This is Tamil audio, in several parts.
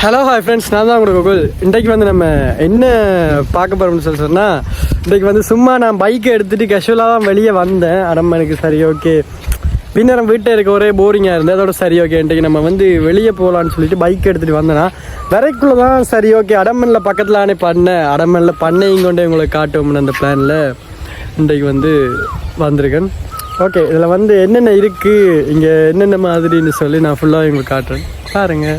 ஹலோ ஹாய் ஃப்ரெண்ட்ஸ் நான் தான் உங்களுக்கு கோகுல். இன்றைக்கு வந்து நம்ம என்ன பார்க்க போகிறோம்னு சொல்லி சொன்னால் இன்றைக்கு வந்து சும்மா நான் பைக்கை எடுத்துகிட்டு கேஷுவலாக தான் வெளியே வந்தேன். அரம்மனுக்கு சரி ஓகே பின்னரம் வீட்டில் இருக்க ஒரே போரிங்காக இருந்தது. அதோட சரி ஓகே இன்றைக்கு நம்ம வந்து வெளியே போகலான்னு சொல்லிட்டு பைக் எடுத்துகிட்டு வந்தேன்னா வரைக்குள்ளே தான் சரி ஓகே அடமனில் பக்கத்தில் ஆனே பண்ணேன் அடமனில் பண்ணையும் கொண்டே உங்களுக்கு காட்டுவோம்னு அந்த பிளானில் இன்றைக்கு வந்து வந்திருக்கேன். ஓகே இதில் வந்து என்னென்ன இருக்குது இங்கே என்னென்ன மாதிரின்னு சொல்லி நான் ஃபுல்லாக உங்களுக்கு காட்டுறேன். பாருங்கள்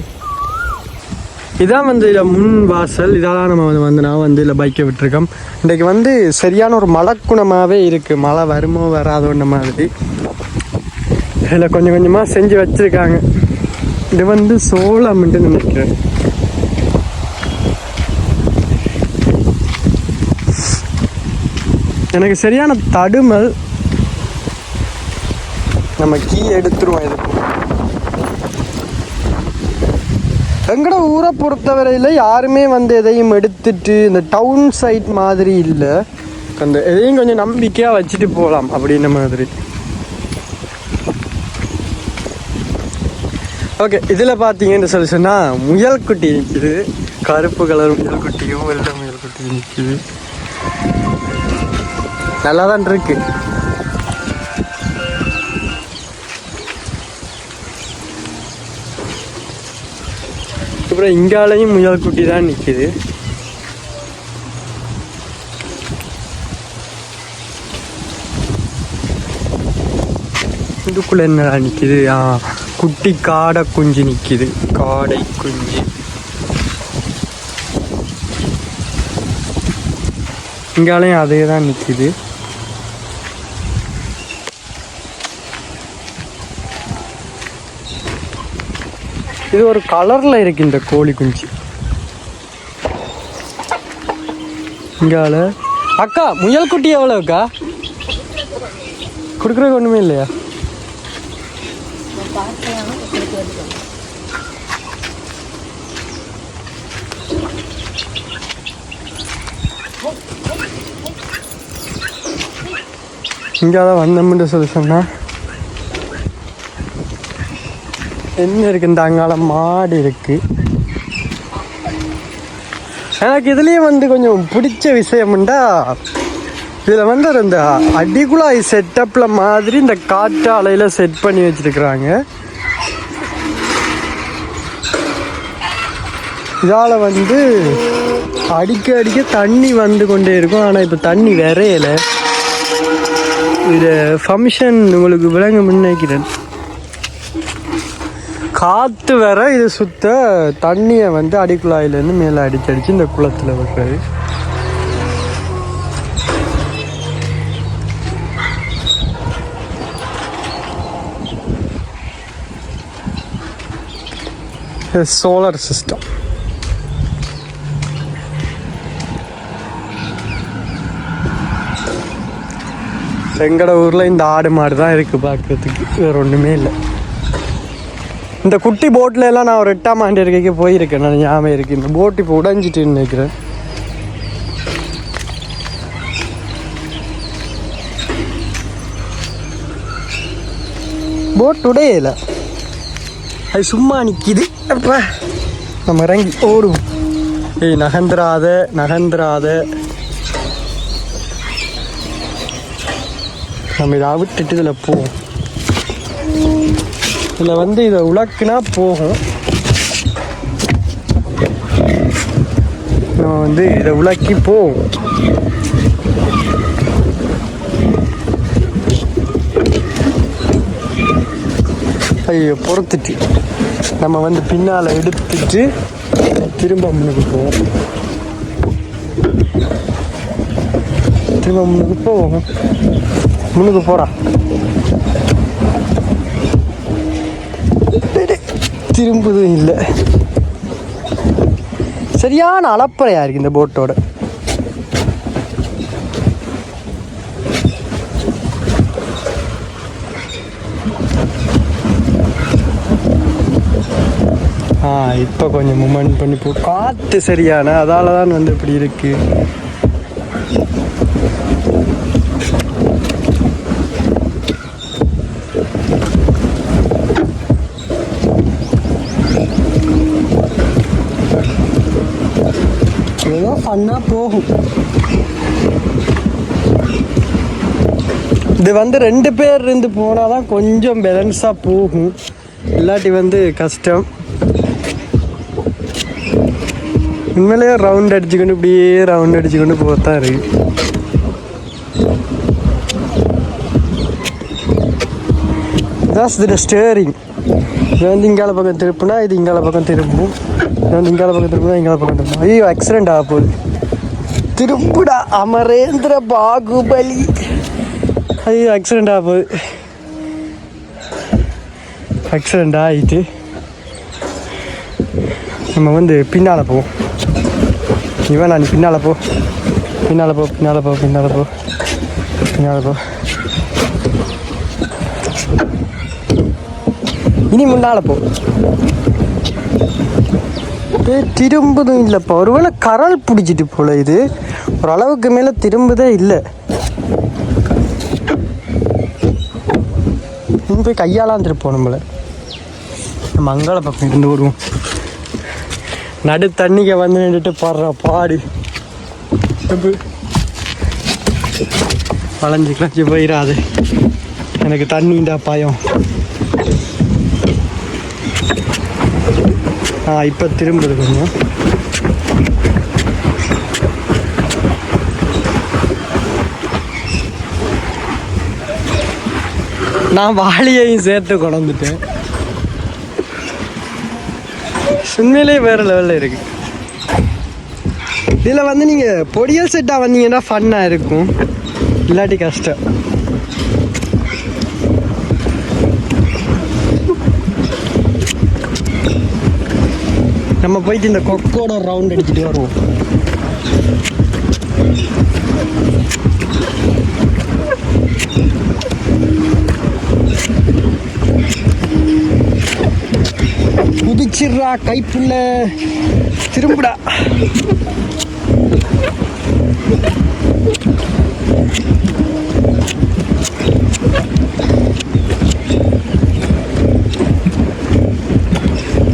இதான் வந்து இதில் முன் வாசல். இதெல்லாம் நம்ம வந்து வந்து நான் வந்து இதில் பைக்கை விட்டுருக்கோம். இன்றைக்கு வந்து சரியான ஒரு மலக்குணமாகவே இருக்குது மழை வருமோ வராதோன்ற மாதிரி. இதில் கொஞ்சம் கொஞ்சமாக செஞ்சு வச்சுருக்காங்க. இது வந்து சோளம்ன்ட்டு நினைக்கிறேன். எனக்கு சரியான தடுமல். நம்ம கீ எடுத்துருவோம் இதுக்கு. எங்களோட ஊரை பொறுத்தவரையில் யாருமே வந்து எதையும் எடுத்துட்டு இந்த டவுன் சைட் மாதிரி இல்லை. அந்த எதையும் கொஞ்சம் நம்பிக்கையாக வச்சுட்டு போகலாம் அப்படின்ன மாதிரி. ஓகே இதில் பார்த்தீங்கன்னு சொல்லி சொன்னால் முயல் குட்டி நிற்கிது கருப்பு கலர் முயல் குட்டியும் வெள்ளை முயல் குட்டி நிற்கிது நல்லா தான் இருக்குது அப்புறம் இங்காலையும் முயல் குட்டி தான் நிற்கிது இதுக்குள்ளே என்னடா நிற்கிது ஆ குட்டி காடை குஞ்சு நிற்கிது காடை குஞ்சு. இங்காலையும் அதே தான் நிற்கிது இது ஒரு கலரில் இருக்கின்ற இந்த கோழி குஞ்சு. இங்கால அக்கா முயல் குட்டி எவ்வளோக்கா கொடுக்குறதுக்கு ஒன்றுமே இல்லையா? இங்கே தான் வந்தோம்னு சொல்லி சொன்னால் என்ன இருக்கு? இந்த அங்கால மாடு இருக்கு. எனக்கு இதுலேயும் வந்து கொஞ்சம் பிடிச்ச விஷயம்ண்டா இதில் வந்து இந்த அடிகுழாய் செட்டப்பில் மாதிரி இந்த காற்று அலையில் செட் பண்ணி வச்சிருக்கிறாங்க. இதால் வந்து அடிக்க அடிக்க தண்ணி வந்து கொண்டே இருக்கும். ஆனால் இப்போ தண்ணி விரையலை. இது ஃபங்க்ஷன் உங்களுக்கு விளங்க முன்னிக்கிறேன் காற்று வர இது சுத்த தண்ணியை வந்து அடிக்குழாயிலேருந்து மேலே அடிச்சு அடிச்சு இந்த குளத்தில் விடுறாரு. சோலார் சிஸ்டம் எங்களோட ஊரில் இந்த ஆடு மாடு தான் இருக்குது பார்க்குறதுக்கு வேறு ஒன்றுமே இல்லை. இந்த குட்டி போட்டில் எல்லாம் நான் ஒரு எட்டாம் ஆண்டு இருக்கைக்கு போயிருக்கேன். நான் ஞாபகம் இருக்கு இந்த போட் இப்போ உடைஞ்சிட்டு நினைக்கிறேன். போட் உடையல. அது சும்மா நிற்கிது அப்பா நம்ம இறங்கி ஓடுவோம். ஏய் நகந்திராத நகந்திராத நம்ம இதை விட்டுட்டு இதில் போவோம். இதில் வந்து இதை உலக்குனா போகும். நம்ம வந்து இதை உலக்கி போவோம் ஐயோ பொறுத்துட்டு. நம்ம வந்து பின்னால் எடுத்துட்டு திரும்ப முன்னுக்கு போவோம். திரும்ப முன்னுக்கு போவோம். முன்னுக்கு போகிறான் திரும்புதும் இல்லை. சரியான அளப்பறையா இருக்கு இந்த போட்டோட ஆ இப்போ கொஞ்சம் மூமெண்ட் பண்ணி போ காற்று சரியான அதால தான் வந்து இப்படி இருக்குது வந்தால் போகும் இது வந்து ரெண்டு பேர் இருந்து போனால் தான் கொஞ்சம் பேலன்ஸாக போகும் இல்லாட்டி வந்து கஷ்டம் உண்மையிலேயே ரவுண்ட் அடிச்சுக்கொண்டு இப்படியே ரவுண்ட் அடிச்சுக்கொண்டு போகத்தான் இருக்கு தாஸ் இது ஸ்டேரிங் இது வந்து இங்கால பக்கம் திருப்புனா இது இங்கால பக்கம் திரும்பும் இது வந்து இங்கால பக்கம் திரும்பினா இங்கால பக்கம் திரும்பும் ஐயோ ஆக்சிடென்ட் ஆக போகுது திரும்புடா அமரேந்திர பாகுபலி. அது ஆக்சிடென்ட் ஆக போகுது. ஆக்சிடென்ட் ஆகிட்டு நம்ம வந்து பின்னால் போவோம் இவன் நான் பின்னால் போ. பின்னால் போ பின்னால் போ பின்னால் போ. பின்னால் போ. இனி முன்னால் போ. திரும்பதும் திரும்புதும் இல்லைப்பா. ஒருவேளை கரல் பிடிச்சிட்டு போல இது. ஓரளவுக்கு மேலே திரும்புதே இல்லை. இங்க போய் கையாலாம் திருப்போம் நம்மளை நம்ம பக்கம் இருந்து வருவோம். நடு தண்ணிக்க வந்து நின்றுட்டு பாடுற பாடு. வளைஞ்சிக்கலாம் போயிடாது எனக்கு தண்ணிண்டா பயம். ஆ இப்போ திரும்புது கொஞ்சம். நான் வாளியையும் சேர்த்து கொண்டுட்டேன் உண்மையிலே வேறு லெவலில் இருக்கு. இதில் வந்து நீங்கள் பொடியல் செட்டாக வந்தீங்கன்னா ஃபன்னாக இருக்கும். இல்லாட்டி கஷ்டம். நம்ம போயிட்டு இந்த கொக்கோட ரவுண்ட் அடிச்சுட்டு வருவோம். குதிச்சிடுறா கைப்புள்ள திரும்புடா.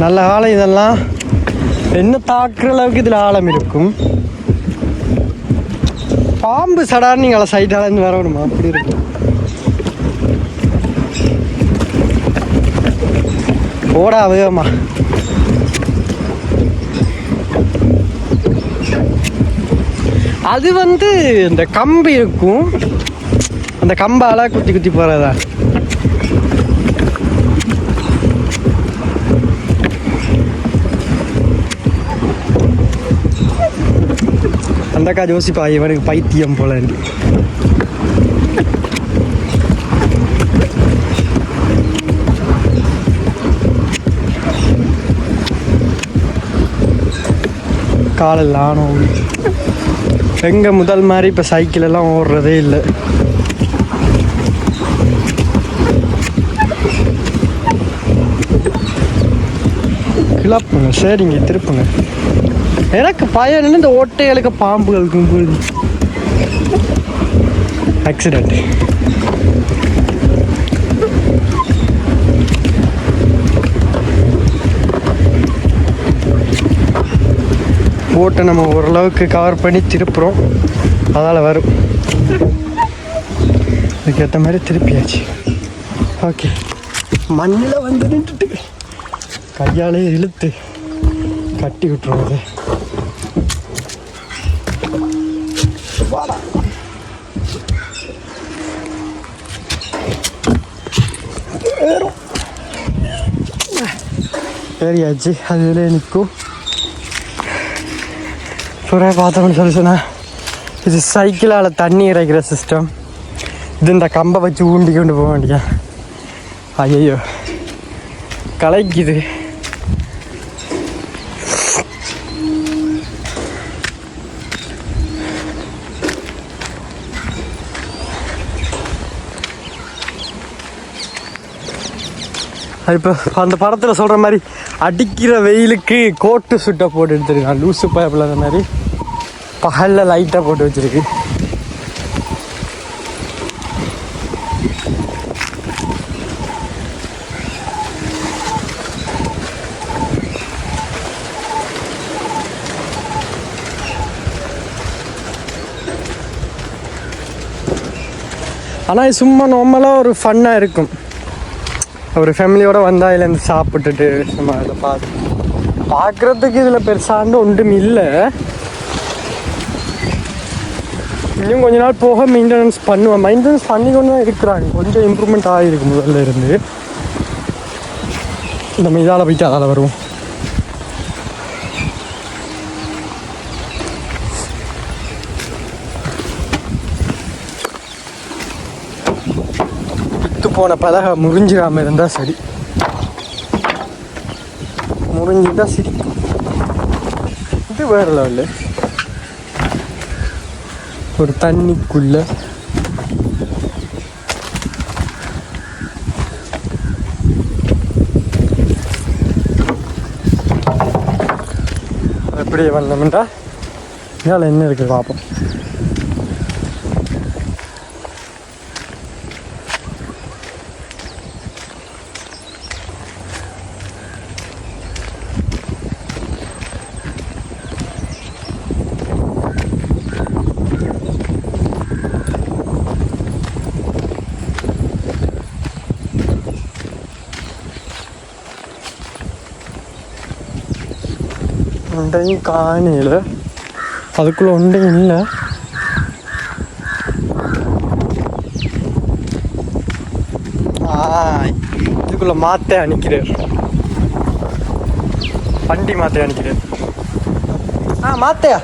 நல்ல ஆழம் இதெல்லாம். என்ன தாக்குற அளவுக்கு இதில் ஆழம் இருக்கும். பாம்பு சடார் நீங்கள் சைட்டால வரணுமா அப்படி இருக்கும். ஓடா வேகமா. அது வந்து இந்த கம்பு இருக்கும். அந்த கம்பால குத்தி குத்தி போறதா? அந்தக்கா ஜோசிப்பா இவனுக்கு பைத்தியம் போல காலில் ஆனோம் எங்கே முதல் மாதிரி இப்போ சைக்கிள் எல்லாம் ஓடுறதே இல்லை. கிளப்புங்க சரிங்க திருப்புங்க. எனக்கு பயம் இந்த ஓட்டைகளுக்கு பாம்புகள் கும்பல் போட்டை நம்ம ஓரளவுக்கு கவர் பண்ணி திருப்புறோம். அதால் வரும். அதுக்கேற்ற மாதிரி திருப்பியாச்சு. ஓகே மண்ணில் வந்து நின்றுட்டு. கையாலே இழுத்து கட்டி விட்டுருவோம் அதை. ஏறியாச்சு. அதுலேயே நிற்கும். ஒரே பார்த்தோம்னு சொல்லி சொன்னேன் இது சைக்கிளால் தண்ணி இறைக்கிற சிஸ்டம் இது இந்த கம்பை வச்சு ஊண்டி கொண்டு போக வேண்டியா ஐயோ கலைக்குது. அது இப்போ அந்த படத்தில் சொல்கிற மாதிரி அடிக்கிற வெயிலுக்கு கோட்டு சுட்டை போட்டு எடுத்துருக்கான் லூசு பயப்பில் அந்த மாதிரி. பகலில் லைட்டாக போட்டு வச்சுருக்கு. ஆனால் சும்மா நார்மலாக ஒரு ஃபன்னாக இருக்கும். ஒரு ஃபேமிலியோட வந்தால் இதுலேருந்து சாப்பிட்டுட்டு சும்மா அதை பார்த்து பார்க்குறதுக்கு இதில் பெருசாண்டு ஒன்றும் இல்லை. இன்னும் கொஞ்ச நாள் போக மெயின்டெனன்ஸ் பண்ணுவேன் மெயின்டெனன்ஸ் பண்ணி கொண்டு தான் இருக்கிறாங்க. கொஞ்சம் இம்ப்ரூவ்மெண்ட் ஆகிருக்கு முதல்ல இருந்து. நம்ம இதால் போயிட்டு அதால் வருவோம். போன பதக முறிஞ்சிடாமல் இருந்தால் சரி. முறிஞ்சிட்டா சரி. இது வேற லெவலு ஒரு தண்ணிக்குள்ள. அப்படியே வந்தோம்டா மேலே என்ன இருக்குது பார்ப்போம் உண்டையும் காணையில் அதுக்குள்ளே உண்டையும் இல்லை ஆ இதுக்குள்ள மாத்தே அணிக்கிறார் வண்டி மாத்தே அணிக்கிறார் ஆ மாத்தையா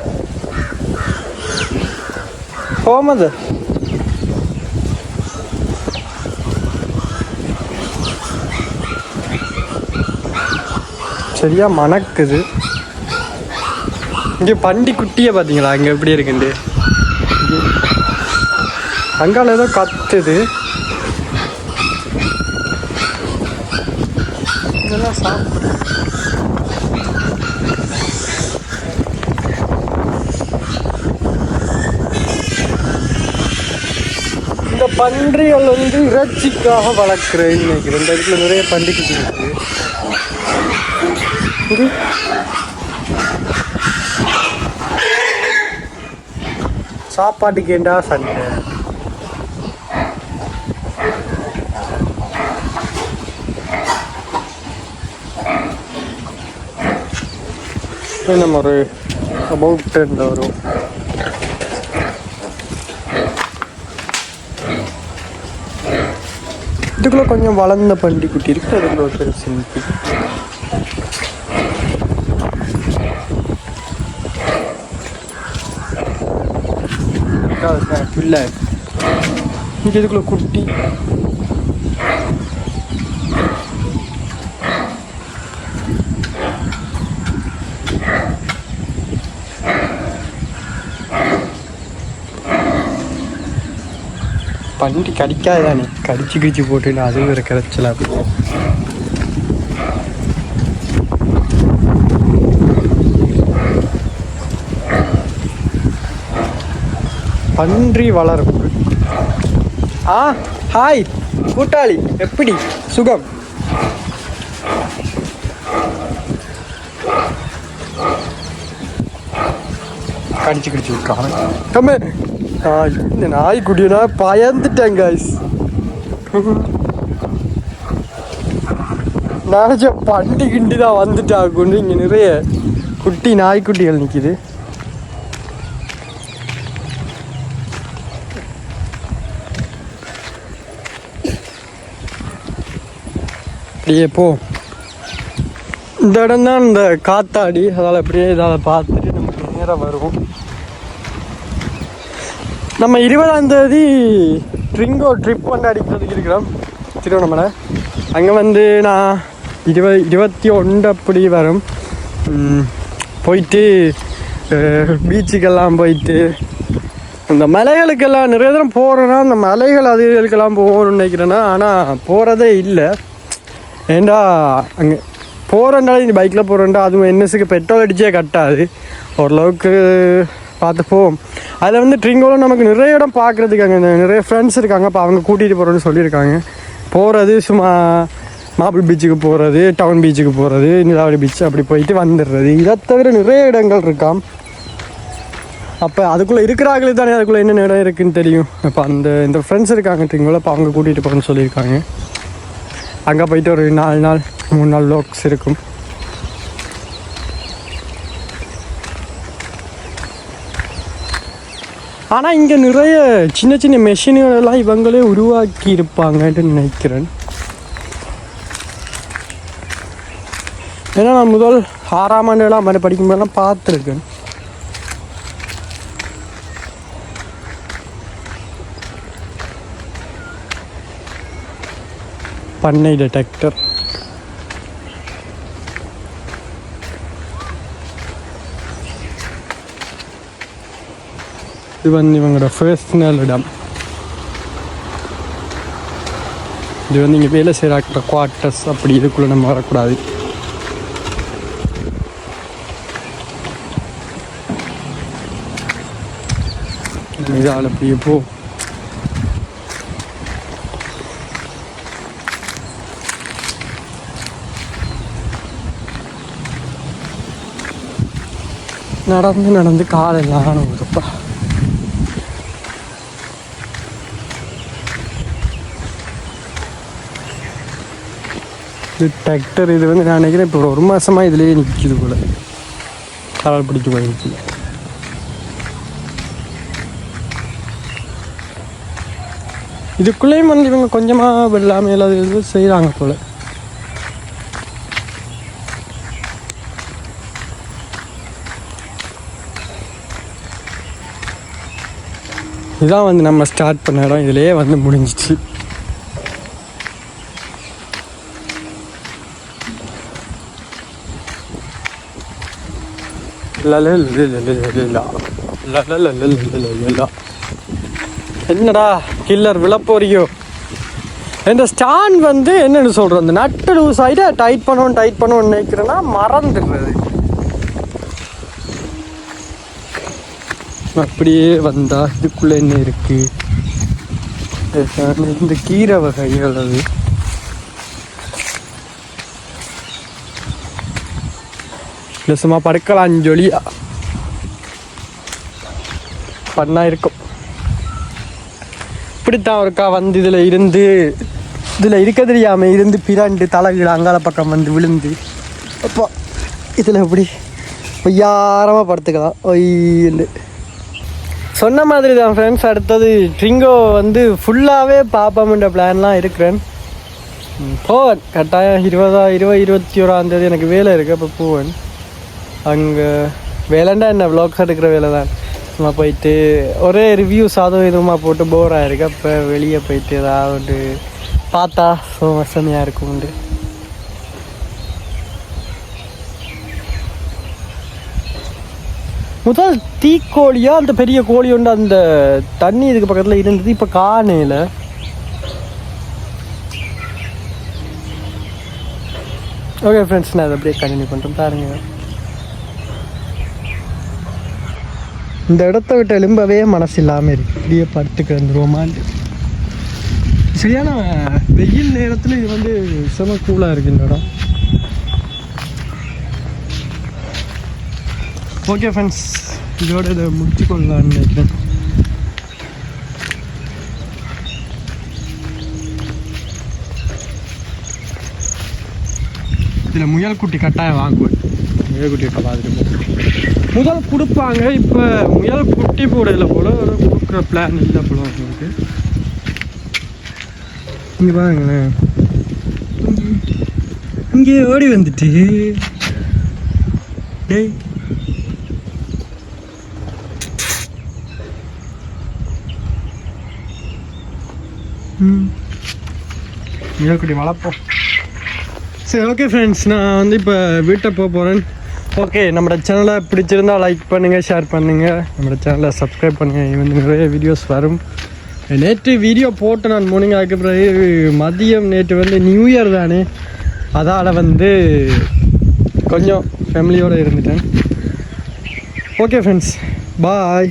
போமது சரியா மணக்குது இங்கே பண்டி குட்டியை பார்த்தீங்களா அங்கே எப்படி இருக்குது அங்கால ஏதோ கத்துது. இதெல்லாம் சாப்பிடு. இந்த பன்றிகள் வந்து இறைச்சிக்காக வளர்க்குறேன்னு நினைக்கிறேன் இந்த இடத்துல நிறைய பண்டிகை இருக்குது இருக்கு இது சாப்பாட்டுக்கு ஏண்டா சண்டை நம்ம ஒரு அபவுட் டென்ல வரும் இதுக்குள்ள கொஞ்சம் வளர்ந்த பண்டி குட்டி இருக்கு அதுக்குள்ள ஒரு பெருசு இருக்கு இல்லை. இங்கே இதுக்குள்ள குட்டி? பண்டி கடிக்காதானே கடிச்சு கிடிச்சு போட்டுன்னு அதுவும் ஒரு கரைச்சலா பன்றி வளர்ப்பு ஆ ஹாய் கூட்டாளி எப்படி? சுகம். கடிச்சு கடிச்சு விட்டான் நாய் இந்த நாய் குடினா பயந்துட்டேன் காய்ஸ் நினச்ச பண்டி கிண்டி தான் வந்துட்டாங்க இங்கே நிறைய குட்டி நாய்க்குட்டிகள் நிற்கிது அப்படியே போ. இந்த இடம் தான் இந்த காத்தாடி. அதால் அப்படியே இதால் பார்த்துட்டு நமக்கு நேரம் வருவோம். நம்ம இருபதாம் தேதி ட்ரிங்கோ ட்ரிப் வந்து அடிக்கிறதுக்கு இருக்கிறோம் திருவண்ணாமலை. அங்கே வந்து நான் இருபது இருபத்தி ஒன்று அப்படி வரும். போயிட்டு பீச்சுக்கெல்லாம் போயிட்டு இந்த மலைகளுக்கெல்லாம் நிறைய தூரம் போகிறேன்னா அந்த மலைகள் அதுகளுக்கெல்லாம் போகணும்னு நினைக்கிறேன்னா ஆனால் போகிறதே இல்லை. ஏண்டா அங்கே போகிறேன்டா இந்த பைக்கில் போகிறேன்டா அதுவும் என்எஸ்க்கு பெட்ரோல் அடிச்சே கட்டாது. ஓரளவுக்கு பார்த்து போவோம் அதில் வந்து ட்ரிங்கோவில் நமக்கு நிறைய இடம் பார்க்குறதுக்கு அங்கே நிறைய ஃப்ரெண்ட்ஸ் இருக்காங்க. அப்போ அவங்க கூட்டிகிட்டு போகிறோன்னு சொல்லியிருக்காங்க. போகிறது சும்மா மாப்பிள் பீச்சுக்கு போகிறது டவுன் பீச்சுக்கு போகிறது நிலாவடி பீச் அப்படி போயிட்டு வந்துடுறது. இதை தவிர நிறைய இடங்கள் இருக்காம். அப்போ அதுக்குள்ளே இருக்கிறாங்களே தானே அதுக்குள்ளே என்ன இடம் இருக்குதுன்னு தெரியும். இப்போ அந்த இந்த ஃப்ரெண்ட்ஸ் இருக்காங்க ட்ரிங்கோவில் அப்போ அவங்க கூட்டிகிட்டு போகிறேன்னு சொல்லியிருக்காங்க. அங்கே போயிட்டு ஒரு நாலு நாள் மூணு நாள் லோக்ஸ் இருக்கும். ஆனால் இங்கே நிறைய சின்ன சின்ன மெஷின்களெல்லாம் இவங்களே உருவாக்கி இருப்பாங்கன்னு நினைக்கிறேன். ஏன்னா நான் முதல் ஆறாம் ஆண்டுலாம் மாதிரி படிக்கும்போதெல்லாம் பார்த்துருக்கேன். பண்ணை டிடெக்டர் இது வந்து இவங்களோட பர்சனல் இடம். இது வந்து இங்கே வேலை செய்கிற குவார்ட்டர்ஸ் அப்படி இதுக்குள்ளே நம்ம வரக்கூடாது. இதால் அப்படியே போ. நடந்து நடந்து காலெல்லாம் வருப்பா இது டிராக்டர் இது வந்து நான் நினைக்கிறேன் இப்போ ஒரு மாதமாக இதுலேயே நிற்கிது போல. கலர் பிடிச்சி போயிருச்சு. இதுக்குள்ளேயும் வந்து இவங்க கொஞ்சமாக வெள்ளாமை எல்லா இது செய்கிறாங்க போல. இதான் வந்து நம்ம ஸ்டார்ட் பண்ண இடம் இதிலே வந்து முடிஞ்சிச்சு என்னடா கில்லர் விழப்போறியோ இந்த ஸ்டான் வந்து என்னன்னு சொல்கிறது நட்டு லூஸ் ஆகிட்டு டைட் பண்ணுவோம் டைட் பண்ணுவோம்னு நினைக்கிறேன்னா மறந்துடுறது அப்படியே வந்தா இதுக்குள்ள என்ன இருக்கு? இந்த கீரை வகைகள் அது சும்மா படுக்கலாம் ஜொலியா பண்ணா இருக்கும். இப்படித்தான் ஒருக்கா வந்து இதில் இருந்து இதில் இருக்க தெரியாமல் இருந்து பிராண்டு தலைகீழ அங்கால பக்கம் வந்து விழுந்து அப்போ இதில் எப்படி பொய்யாரமாக படுத்துக்கலாம். ஒய்ன்னு சொன்ன மாதிரி தான் ஃப்ரெண்ட்ஸ் அடுத்தது ட்ரிங்கோ வந்து ஃபுல்லாகவே பார்ப்போம்ன்ற பிளான்லாம் இருக்கிறேன். போவேன். கட்டாயம் இருபதா இருபது இருபத்தி ஓராந்தேதி எனக்கு வேலை இருக்குது அப்போ போவேன். அங்கே வேலைண்டா என்ன? வ்ளாக்ஸ் எடுக்கிற வேலை தான் சும்மா போயிட்டு ஒரே ரிவ்யூஸ் அதுவும் இதுமாக போட்டு போர் ஆயிருக்கு அப்போ வெளியே போயிட்டு ஏதாவது பார்த்தா ஸோ வசதியாக இருக்கும்ண்டு முதல் தீக்கோழியா அந்த பெரிய கோழி உண்டு அந்த தண்ணி இதுக்கு பக்கத்தில் இருந்தது இப்போ காணையில் ஓகே ஃப்ரெண்ட்ஸ் நான் அதை அப்படியே கண்டினியூ பண்ணுறேன் பாருங்க. இந்த இடத்த விட்டு எலும்பவே மனசு இல்லாமல் இருக்கு. இப்படியே படுத்து கிடந்துருவோமான்னு சரியான வெயில் நேரத்தில் இது வந்து செம கூலாக இருக்கு இந்த இடம். ஓகே ஃப்ரெண்ட்ஸ் இதோட இதை முடிச்சுக்கொள்ளலாம்னு நினைக்கிறேன். இதில் முயல் குட்டி கட்டாயம் வாங்குவேன். முயல் குட்டி பார்த்துட்டு முதல் கொடுப்பாங்க. இப்போ முயல் குட்டி போடல போல ஒரு கொடுக்குற பிளான் இல்லை போல உங்களுக்கு. இங்கே பாருங்களேன். இங்கே ஓடி வந்துட்டு. டேய். ம் வளர்ப்போம். சரி ஓகே ஃப்ரெண்ட்ஸ் நான் வந்து இப்போ வீட்டை போக போகிறேன் ஓகே நம்மளோட சேனலை பிடிச்சிருந்தா லைக் பண்ணுங்கள் ஷேர் பண்ணுங்கள் நம்மளோட சேனலை சப்ஸ்கிரைப் பண்ணுங்கள் இது வந்து நிறைய வீடியோஸ் வரும். நேற்று வீடியோ போட்டு நான் மார்னிங் அதுக்கு பிறகு மதியம் நேற்று வந்து நியூ இயர் தானே. அதால் வந்து கொஞ்சம் ஃபேமிலியோடு இருந்துட்டேன். Okay friends bye